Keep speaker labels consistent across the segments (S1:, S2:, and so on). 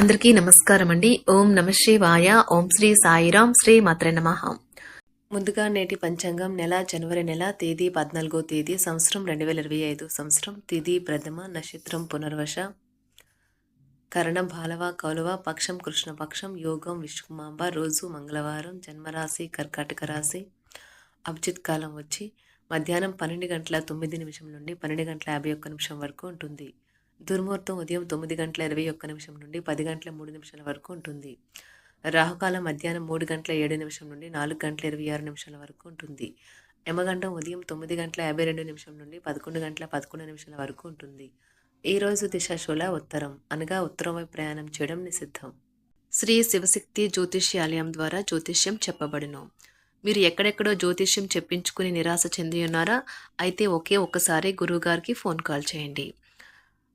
S1: అందరికీ నమస్కారం అండి ఓం నమ శివాయ. ఓం శ్రీ సాయిరాం శ్రీ మాత్రే నమ. ముందుగా నేటి పంచాంగం నెల జనవరి నెల తేదీ పద్నాలుగో తేదీ సంవత్సరం రెండు వేల ఇరవై ఐదు సంవత్సరం తిథి ప్రథమ నక్షత్రం పునర్వశ. కరణం బాలవ కౌలవ పక్షం కృష్ణపక్షం యోగం విష్ణుమాంబ రోజు మంగళవారం జన్మరాశి కర్కాటక రాశి అభిజిత్ కాలం వచ్చి మధ్యాహ్నం పన్నెండు గంటల తొమ్మిది నిమిషం నుండి పన్నెండు గంటల యాభై ఒక్క నిమిషం వరకు ఉంటుంది. దుర్ముహూర్తం ఉదయం తొమ్మిది గంటల ఇరవై ఒక్క నిమిషం నుండి పది గంటల మూడు నిమిషాల వరకు ఉంటుంది. రాహుకాలం మధ్యాహ్నం మూడు గంటల ఏడు నిమిషం నుండి నాలుగు గంటల ఇరవై ఆరు నిమిషాల వరకు ఉంటుంది. యమగండం ఉదయం తొమ్మిది గంటల యాభై రెండు నిమిషం నుండి పదకొండు గంటల పదకొండు నిమిషాల వరకు ఉంటుంది. ఈ రోజు దిశాశూల ఉత్తరం. అనగా ఉత్తరం వైపు ప్రయాణం చేయడం నిషిద్ధం. శ్రీ శివశక్తి జ్యోతిష్యాలయం ద్వారా జ్యోతిష్యం చెప్పబడును. మీరు ఎక్కడెక్కడో జ్యోతిష్యం చెప్పించుకుని నిరాశ చెంది ఉన్నారా? అయితే ఒకే ఒక్కసారి గురువుగారికి ఫోన్ కాల్ చేయండి.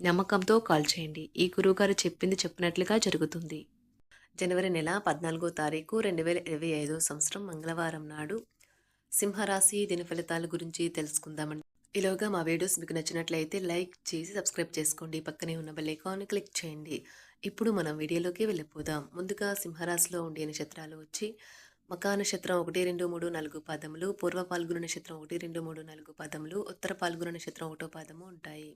S1: నమ్మకంతో కాల్ చేయండి. ఈ గురువుగారు చెప్పింది చెప్పినట్లుగా జరుగుతుంది. జనవరి నెల పద్నాలుగో తారీఖు రెండు వేల ఇరవై ఐదో సంవత్సరం మంగళవారం నాడు సింహరాశి దిన ఫలితాల గురించి తెలుసుకుందామండి. ఈలోగా మా వీడియోస్ మీకు నచ్చినట్లయితే లైక్ చేసి సబ్స్క్రైబ్ చేసుకోండి. పక్కనే ఉన్న బెల్ క్లిక్ చేయండి. ఇప్పుడు మనం వీడియోలోకి వెళ్ళిపోదాం. ముందుగా సింహరాశిలో ఉండే నక్షత్రాలు వచ్చి మకా నక్షత్రం ఒకటి రెండు మూడు నాలుగు పాదములు పూర్వ పాల్గొన నక్షత్రం ఒకటి రెండు మూడు నాలుగు పాదములు ఉత్తర పాల్గొన నక్షత్రం ఒకటో పాదము ఉంటాయి.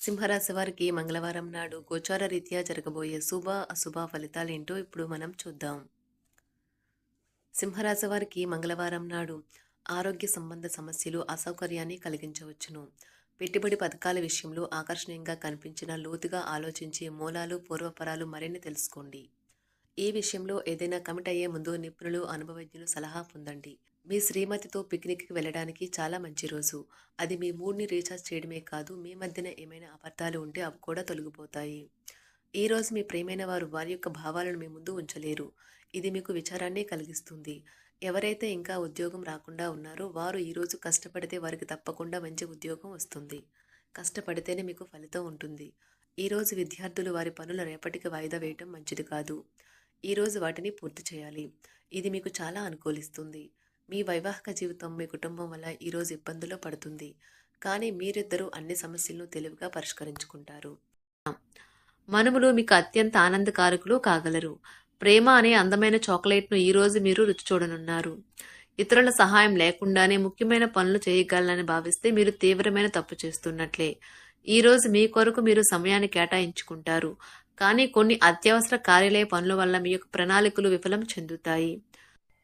S1: సింహరాశి వారికి మంగళవారం నాడు గోచార రీత్యా జరగబోయే శుభ అశుభ ఫలితాలేంటో ఇప్పుడు మనం చూద్దాం. సింహరాశి వారికి మంగళవారం నాడు ఆరోగ్య సంబంధ సమస్యలు అసౌకర్యాన్ని కలిగించవచ్చును. పెట్టుబడి పథకాల విషయంలో ఆకర్షణీయంగా కనిపించిన లోతుగా ఆలోచించే మూలాలు పూర్వపరాలు మరిన్ని తెలుసుకోండి. ఈ విషయంలో ఏదైనా కమిట్ అయ్యే ముందు నిపుణులు అనుభవజ్ఞులు సలహా పొందండి. మీ శ్రీమతితో పిక్నిక్కి వెళ్ళడానికి చాలా మంచి రోజు. అది మీ మూడ్ని రీఛార్జ్ చేయడమే కాదు మీ మధ్యన ఏమైనా అబద్ధాలు ఉంటే అవి కూడా తొలగిపోతాయి. ఈ రోజు మీ ప్రేమైన వారు వారి యొక్క భావాలను మీ ముందు ఉంచలేరు. ఇది మీకు విచారాన్ని కలిగిస్తుంది. ఎవరైతే ఇంకా ఉద్యోగం రాకుండా ఉన్నారో వారు ఈరోజు కష్టపడితే వారికి తప్పకుండా మంచి ఉద్యోగం వస్తుంది. కష్టపడితేనే మీకు ఫలితం ఉంటుంది. ఈరోజు విద్యార్థులు వారి పనులు రేపటికి వాయిదా వేయటం మంచిది కాదు. ఈరోజు వాటిని పూర్తి చేయాలి. ఇది మీకు చాలా అనుకూలిస్తుంది. మీ వైవాహిక జీవితం మీ కుటుంబం వల్ల ఈరోజు ఇబ్బందుల్లో పడుతుంది. కానీ మీరిద్దరూ అన్ని సమస్యలను తెలివిగా పరిష్కరించుకుంటారు. మనుములు మీకు అత్యంత ఆనందకారకులు కాగలరు. ప్రేమ అనే అందమైన చాక్లెట్ను ఈరోజు మీరు రుచి చూడనున్నారు. ఇతరుల సహాయం లేకుండానే ముఖ్యమైన పనులు చేయగలనని భావిస్తే మీరు తీవ్రమైన తప్పు చేస్తున్నట్లే. ఈరోజు మీ కొరకు మీరు సమయాన్ని కేటాయించుకుంటారు. కానీ కొన్ని అత్యవసర కార్యాలయ పనుల వల్ల మీ యొక్క ప్రణాళికలు విఫలం చెందుతాయి.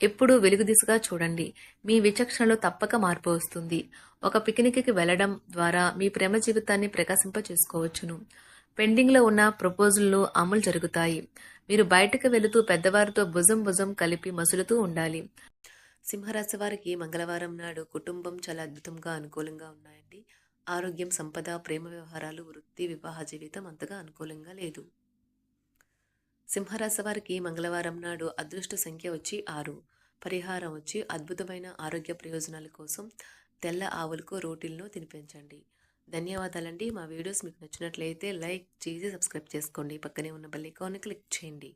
S1: ఎప్పుడూ వెలుగు దిశగా చూడండి. మీ విచక్షణలో తప్పక మార్పు వస్తుంది. ఒక పిక్నిక్కి వెళ్ళడం ద్వారా మీ ప్రేమ జీవితాన్ని ప్రకాశింప చేసుకోవచ్చును పెండింగ్లో ఉన్న ప్రపోజల్లు అమలు జరుగుతాయి. మీరు బయటకు వెళుతూ పెద్దవారితో భుజం భుజం కలిపి మసులుతూ ఉండాలి. సింహరాశి వారికి మంగళవారం నాడు కుటుంబం చాలా అద్భుతంగా అనుకూలంగా ఉన్నాయండి. ఆరోగ్యం సంపద ప్రేమ వ్యవహారాలు వృత్తి వివాహ జీవితం అంతగా అనుకూలంగా లేదు. సింహరాశి వారికి మంగళవారం నాడు అదృష్ట సంఖ్య వచ్చి ఆరు. పరిహారం వచ్చి అద్భుతమైన ఆరోగ్య ప్రయోజనాల కోసం తెల్ల ఆవులకు రోటీలను తినిపించండి. ధన్యవాదాలండి. మా వీడియోస్ మీకు నచ్చినట్లయితే లైక్ చేసి సబ్స్క్రైబ్ చేసుకోండి. పక్కనే ఉన్న బెల్ ఐకాన్ని క్లిక్ చేయండి.